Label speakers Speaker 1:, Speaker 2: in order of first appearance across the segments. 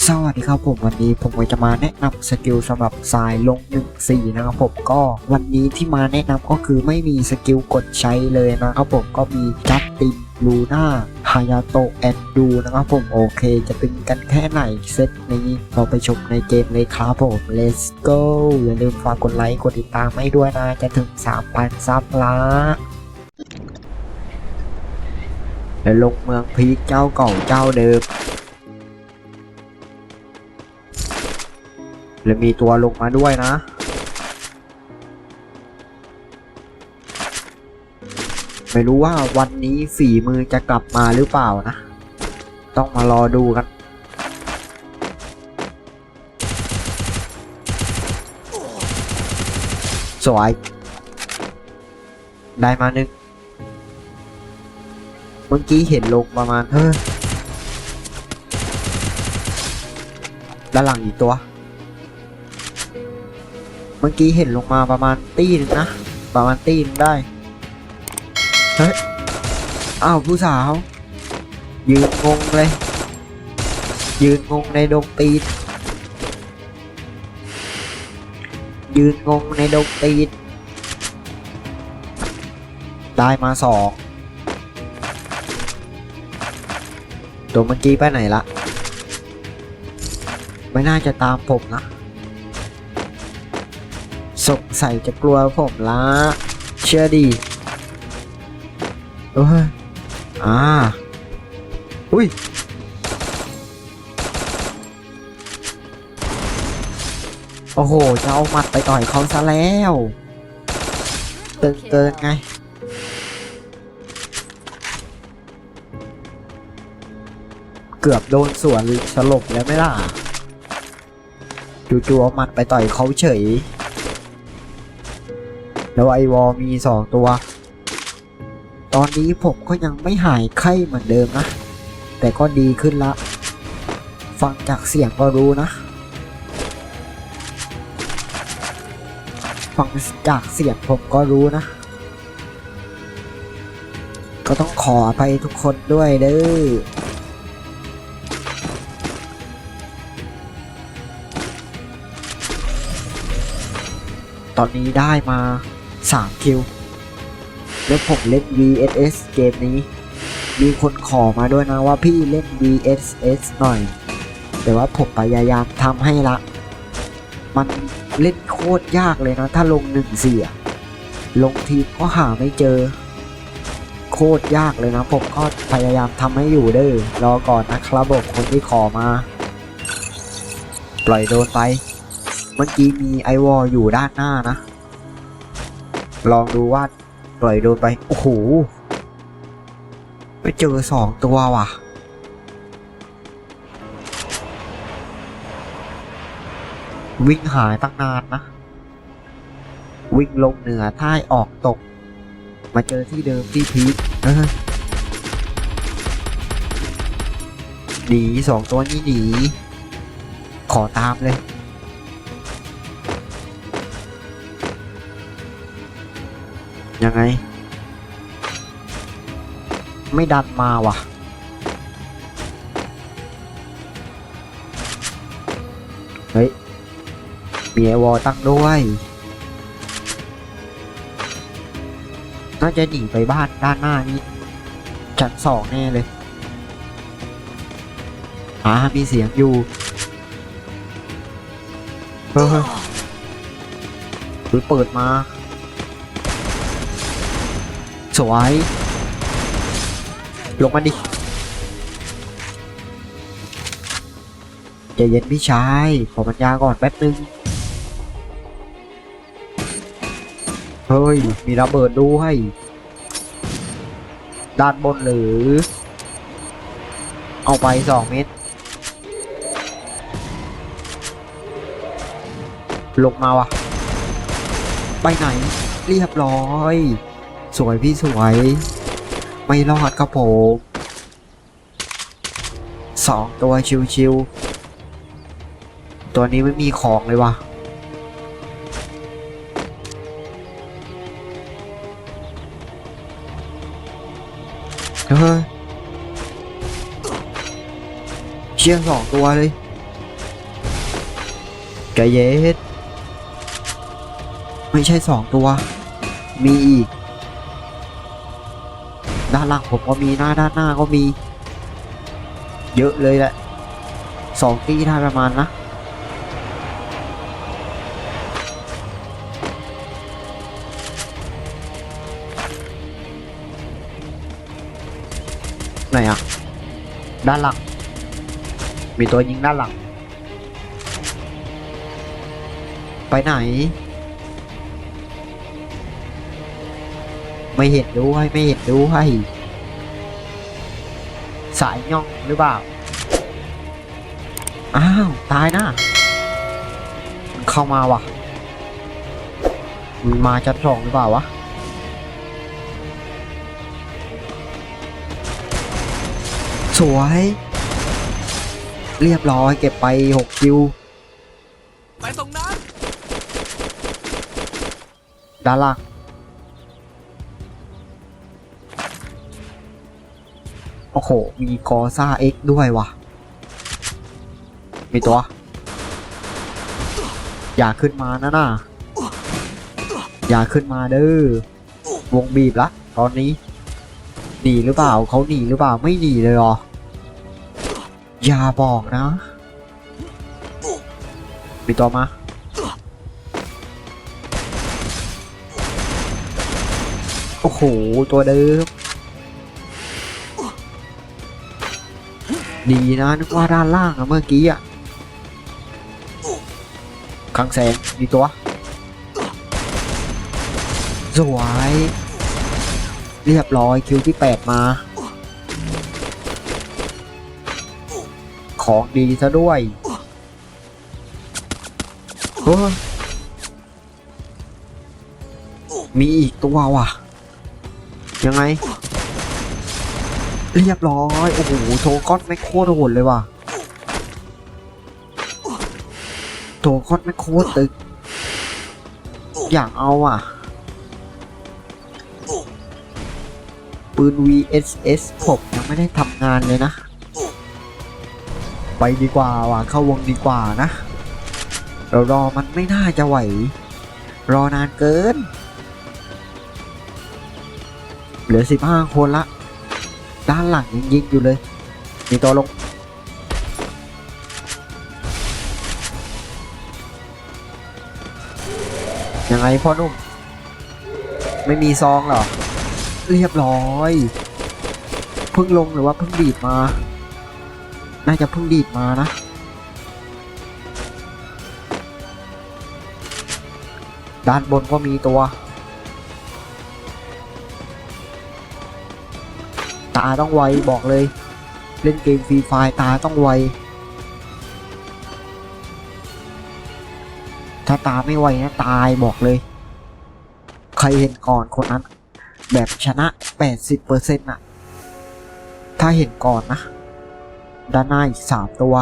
Speaker 1: สวัสดีครับผมวันนี้ผมก็จะมาแนะนำสกิลสำหรับสายลง 1-4 นะครับผมก็วันนี้ที่มาแนะนำก็คือไม่มีสกิลกดใช้เลยนะครับผมก็มีจัสตินลูน่าฮายาโตะแอนดูนะครับผมโอเค จะตึงกันแค่ไหนเซตนี้เราไปชมในเกมเลยครับผม let's go อย่าลืมฝากกดไลค์กดติดตามให้ด้วยนะ จะถึง 3,000 ซับละแล้วลงเมืองพีคเจ้าเก่าเจ้าเดิม แล้วมีตัวลงมาด้วยนะ ไม่รู้ว่าวันนี้ฝีมือจะกลับมาหรือเปล่านะ ต้องมารอดูกันสวย ได้มาหนึ่งเมื่อกี้เห็นลงประมาณเฮ้ยด้านหลังอีกตัว เมื่อกี้เห็นลงมาประมาณตีนึงนะ ประมาณตีนึงได้ เฮ้ย อ้าวผู้สาว ยืนงงเลย ยืนงงในดงตีน ยืนงงในดงตีน ได้มาสองตัวเมื่อกี้ไปไหนละ ไม่น่าจะตามผมนะ สงสัยจะกลัวผมละ เชื่อดีเอ้ยอ่า อุ้ย โอ้โห จะเอาหมัดไปต่อยเขาซะแล้วตึงเกินไง เกือบโดนสวนสลบแล้วไม่ล่ะจู่ๆเอาหมัดไปต่อยเขาเฉย แล้วไอวอลมีสองตัว ตอนนี้ผมก็ยังไม่หายไข้เหมือนเดิมนะ แต่ก็ดีขึ้นละ ฟังจากเสียงก็รู้นะ ฟังจากเสียงผมก็รู้นะ ก็ต้องขออภัยทุกคนด้วยเด้อตอนนี้ได้มา 3 คิว แล้วผมเล่น VSS เกมนี้ มีคนขอมาด้วยนะว่าพี่เล่น VSS หน่อย แต่ว่าผมพยายามทำให้ละ มันเล่นโคตรยากเลยนะ ถ้าลงหนึ่งเสีย ลงทีก็หาไม่เจอ โคตรยากเลยนะ ผมก็พยายามทำให้อยู่เด้อรอก่อนนะครับผมคนที่ขอมา ปล่อยโดนไป เมื่อกี้มีไอวอลอยู่ด้านหน้านะ ลองดูว่าปล่อยโดนไป โอ้โห ไปเจอสองตัวว่ะ วิ่งหายตั้งนานนะ วิ่งลงเหนือท้ายออกตก มาเจอที่เดิมที่พีคหนีสองตัวนี้หนี ขอตามเลย ยังไง ไม่ดันมาว่ะ เฮ้ย มีไอวอลตั้งด้วย น่าจะหนีไปบ้านด้านหน้านี้ ชั้นสองแน่เลยอ่ามีเสียงอยู่เฮ้ยหรือเปิดมา สวยลงมาดิใจเย็นพี่ชาย ขอปัญญาก่อนแป๊บนึง เฮ้ย มีระเบิดด้วย ด้านบนหรือ เอาไปสองเม็ด ลงมาวะ ไปไหน เรียบร้อย สวยพี่สวย ไม่รอดครับผมสองตัวชิวๆ ตัวนี้ไม่มีของเลยวะเฮ้ยเชี่ยสองตัวเลยกะเย็ดไม่ใช่สองตัว มีอีก หลังผมก็มีหน้าด้านหน้าก็มี เยอะเลยแหละสองตีได้ประมาณนะไหนอะ ด้านหลัง มีตัวยิงด้านหลัง ไปไหน ไม่เห็นด้วย ไม่เห็นด้วย สายย่องหรือเปล่า อ้าว ตายนะมันเข้ามาว่ะมันมาชั้นสองหรือเปล่าวะ สวย เรียบร้อยเก็บไป6คิว
Speaker 2: ไปตรงนั้น
Speaker 1: ด้านล่าง โอ้โห มีกอซ่าเอ็กด้วยวะมีตัว อย่าขึ้นมานะน่ะอย่าขึ้นมาเด้อ วงบีบละ ตอนนี้ หนีหรือเปล่าเขาหนีหรือเปล่า ไม่หนีเลยหรอ อย่าบอกนะ มีตัวมาโอ้โห ตัวเดิม ดีนะนึกว่าด้านล่างอะเมื่อกี้อะขังแสงมีตัว สวย เรียบร้อยคิวที่ 8 มา ของดีซะด้วยเฮ้ยมีอีกตัวว่ะ ยังไง เรียบร้อย โอ้โห โทก้อนไม่โคตรโหดเลยว่ะ โทก้อนไม่โคตรตึก อยากเอาอะ ปืน VSS ผมยังไม่ได้ทำงานเลยนะ ไปดีกว่าว่ะ เข้าวงดีกว่านะ เรารอมันไม่น่าจะไหว รอนานเกิน เหลือสิบห้าคนละ ด้านหลังยังยิงอยู่เลย มีตัวลง ยังไงพ่อนุ่ม ไม่มีซองเหรอ เรียบร้อยเพิ่งลงหรือว่าเพิ่งดีดมา น่าจะเพิ่งดีดมานะ ด้านบนก็มีตัวาต้องไวบอกเลย เล่นเกมฟรีไฟตาต้องไว ถ้าตาไม่ไวนะตายบอกเลย ใครเห็นก่อนคนนั้น แบบชนะ 80%น่ะ ถ้าเห็นก่อนนะ ด้านหน้าอีก 3 ตัว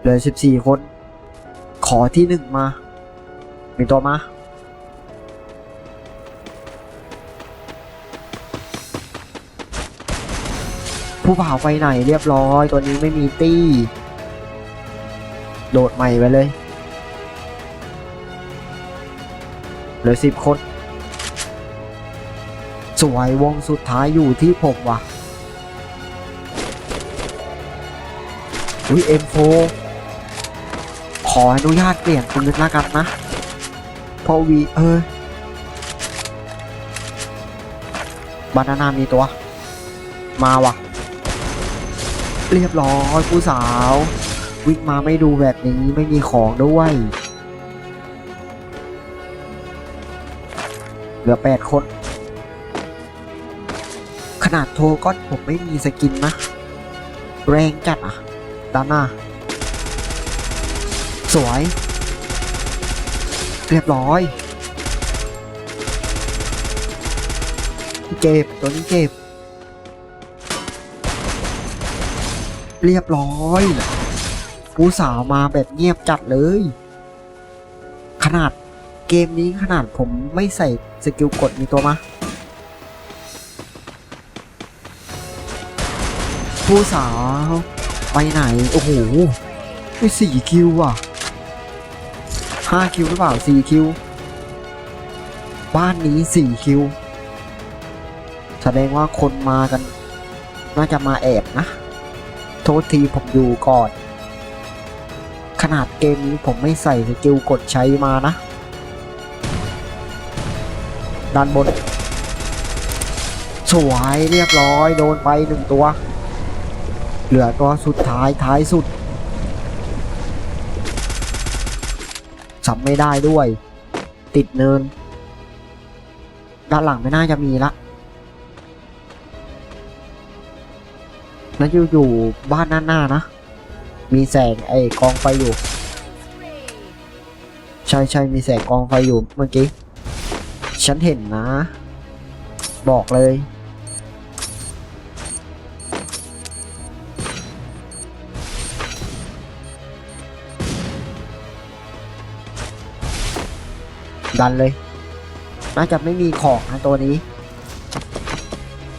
Speaker 1: เหลือ 14 คน ขอที่1มา มีตัวมา ผู้บ่าวไปไหนเรียบร้อย ตัวนี้ไม่มีตี้ โดดใหม่ไปเลยเหลือสิบคน สวยวงสุดท้ายอยู่ที่ผมว่ะอุ้ย M4 ขออนุญาตเปลี่ยนปืนแล้วกันนะพราะวีเออบานานามีตัว มาว่ะ เรียบร้อยผู้สาว วิ่งมาไม่ดูแบบนี้ไม่มีของด้วยเหลือแปดคน ขนาดโทรก็ผมไม่มีสกินนะ แรงจัดอะด้านหน้า สวย เรียบร้อยเจ็บตัวนี้เจ็บ เรียบร้อยผู้สาวมาแบบเงียบจัดเลย ขนาดเกมนี้ขนาดผมไม่ใส่สกิลกดมีตัวมาผู้สาวไปไหน โอ้โหไปสี่คิวอะห้าคิวหรือเปล่าสี่คิว บ้านนี้สี่คิว แสดงว่าคนมากัน น่าจะมาแอบนะ ทษทีผมดูก่อน ขนาดเกมนี้ผมไม่ใส่สกิลกดใช้มานะ ด้านบน สวยเรียบร้อย โดนไปหนึ่งตัว เหลือตัวสุดท้ายท้ายสุดสับไม่ได้ด้วย ติดเนิน ด้านหลังไม่น่าจะมีละ แล้วอยู่อยู่บ้านหน้าหน้านะ มีแสงไอ้กองไฟอยู่ ใช่ใช่มีแสงกองไฟอยู่เมื่อกี้ ฉันเห็นนะ บอกเลย ดันเลย น่าจะไม่มีของนะตัวนี้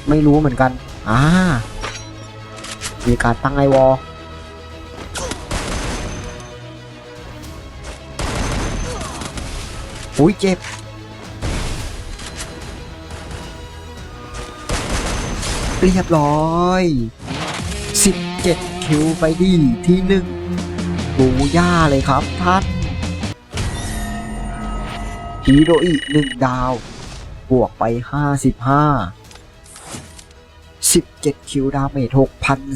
Speaker 1: ไม่รู้เหมือนกัน อ่า มีการตั้งไอวอลอุ้ยเจ็บเรียบร้อย 17 คิวไปดีที่หนึ่งบูย่าเลยครับท่านฮีโรอีกหนึ่งดาว บวกไป 55 17 คิวดาเมจ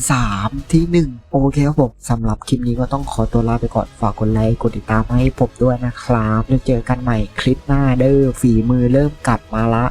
Speaker 1: 6,003 ที่ 1 โอเคครับผมสำหรับคลิปนี้ก็ต้องขอตัวลาไปก่อน ฝากกดไลค์กดติดตามให้ผมด้วยนะครับ แล้วเจอกันใหม่คลิปหน้าเด้อฝีมือเริ่มกลับมาละ